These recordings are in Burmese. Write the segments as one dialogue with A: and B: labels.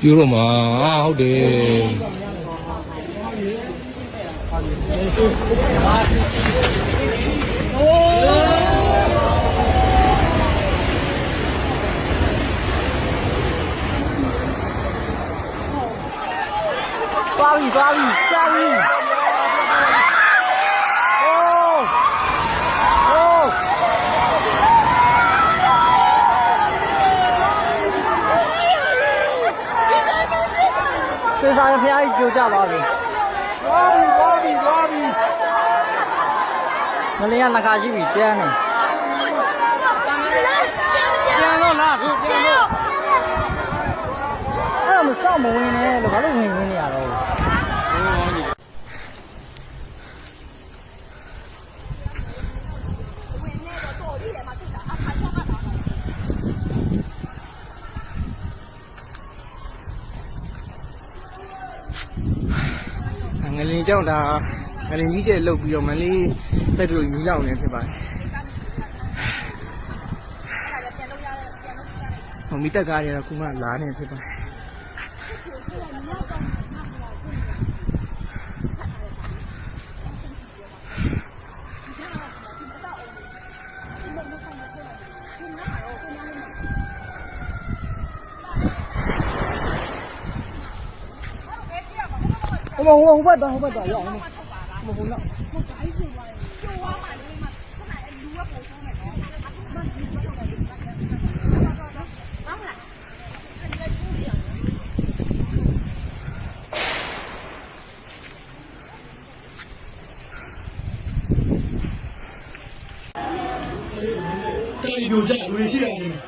A: ပြိုးတော့မှာဟုတ်တယ်
B: သွားပြီသွားပြီကြာပြီအိုးအိုးစေစာရ ဖျားကြီးကြိုကြပါပြီသွားပြီသွားပြီသွားပြီမလင်းကလက်ခါရှိပြီကျန်းနေကျန်းတော့လားခုကျန်းတော့အဲ့တော့မစောင့်မဝင်နဲ့လို့ဘာလို့ဝင်ဝင်နေရတော့
A: ငလင်ကြောင့်ဒါငလင်ကြီးကျဲလုတ်ပြီးတော့မလေးတက်ပြီးယူလောက်နေဖြစ်ပါတယ်ဟိုမိတက်ကားတွေကတော့ခုမှလာနေဖြစ်ပါတယ်
B: ဟိုမဟိုဟိုဘက်တော့ဟိုဘက်တော့ရအောင်မဟိုတော့
C: တို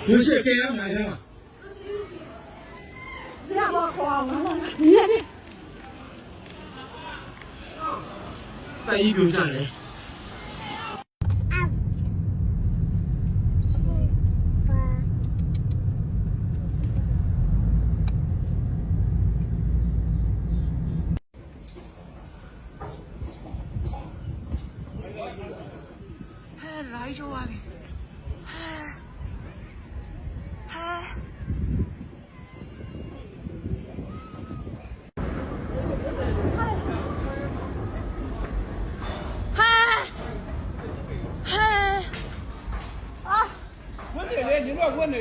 C: က်ပြိုကြလူတွေရှိရတယ်လူရှိကဲရမှာလားတိုက်ပြိုကြ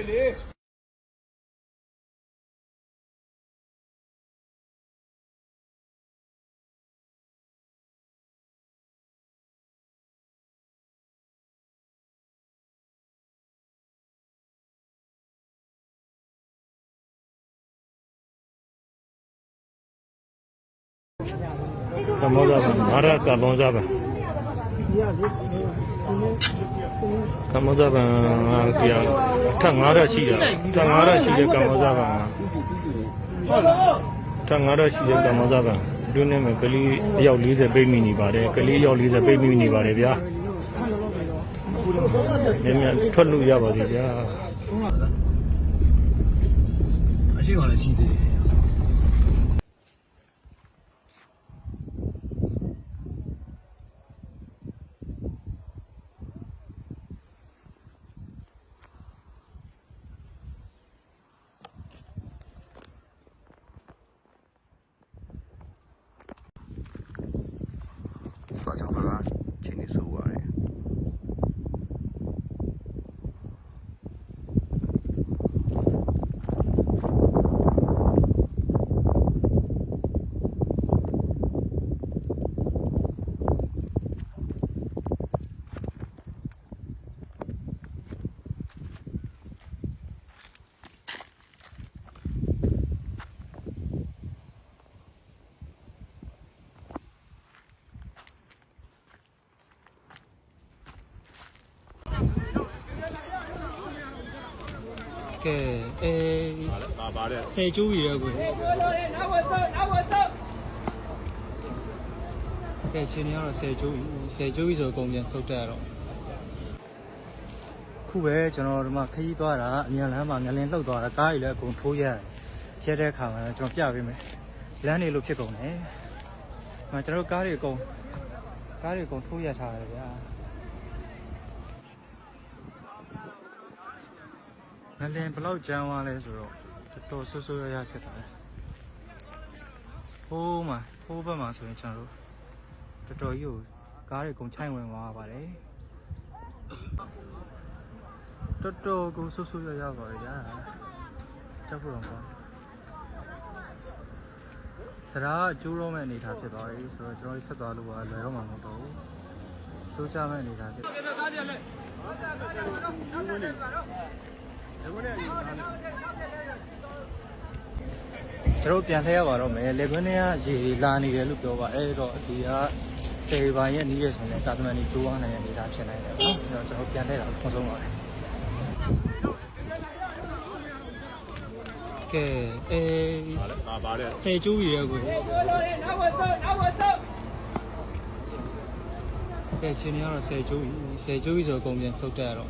C: တယ်
D: ကမောဇာဗံမာရ ကမောဇာဗံကမောဇာဗံတရားအထက်9ရက်ရှိတာထက်9ရက်ရှိတဲ့ကမောဇာဗံထက်9ရက်ရှိတဲ့ကမောဇာဗံတွင်းနဲ့မှာကလေးအယောက်40ပိတ်မိနေပါတယ်ကလေးအယောက်40ပိတ်မိနေပါတယ်ဗျာနည်းနည်းထွက်လို့ရပါသေးဗျာ
C: အရှိပါလေရှိသေးတယ်
A: ဆွာချောင်းကချင်းနေဆို
B: ကဲအေးပါပါတဲ့ဆယ်ကျိုးရယ်ကိုကဲချင်းနေကတော့ဆယ်ကျိုးဆယ်ကျိုးပြီဆိုတော့အကုန်ပြန်ဆုတ်တက်ရတော့ခုပဲကျွန်တော်ဒီမှာခရီးသွားတာအမြန်လမ်းမှာငလင်းလှုပ်သွားတာကားကြီးလည်းအကုန်ထိုးရတယ်ရဲတဲ့အခါမှာကျွန်တော်ပြပေးမယ်လမ်းနေလို့ဖြစ်ကုန်တယ်ဒီမှာကျွန်တော်ကားတွေအကုန်ကားတွေအကုန်ထိုးရထားတယ်ဗျာ ငလင်ဘလောက်ကျန်းသွားလဲဆိုတော့တော်တော်ဆူဆူရရဖြစ်သွားတယ်ဟိုးမှာဟိုးဘက်မှာဆိုရင်ကျွန်တော်တို့တော်တော်ကြီးကိုကားတွေကုန်ချိုင်ဝင်သွားပါတယ်တော်တော်ကိုဆူဆူရရပါရရကြောက်ဖို့တော့ပေါ့တရားအကျိုးတော့မဲ့အနေထားဖြစ်သွားပြီဆိုတော့ကျွန်တော်ဆက်သွားလို့ကလွယ်တော့မှာမဟုတ်တော့ဘူးကျိုးကြမဲ့အနေထားဖြစ် ကျွန်တော်ပြန်လှည့်ရပါတော့မယ်လေခွန်းထဲကရေလာနေတယ်လို့ပြောပါအဲ့တော့ဒီကစေဘာရဲ့နီးရဆိုရင်တာသမန်ကြီးကျိုးအောင်နိုင်တဲ့အနေအထားဖြစ်နိုင်တယ်နော်အဲ့တော့ကျွန်တော်ပြန်လှည့်တာအဆုံးဆုံးပါပဲကဲအေးပါပါတယ်စေကျိုးရရဲ့ကိုကဲချင်းရတော့စေကျိုးကြီးစေကျိုးကြီးဆိုတော့အကုန်ပြန်ဆုတ်တက်ရတော့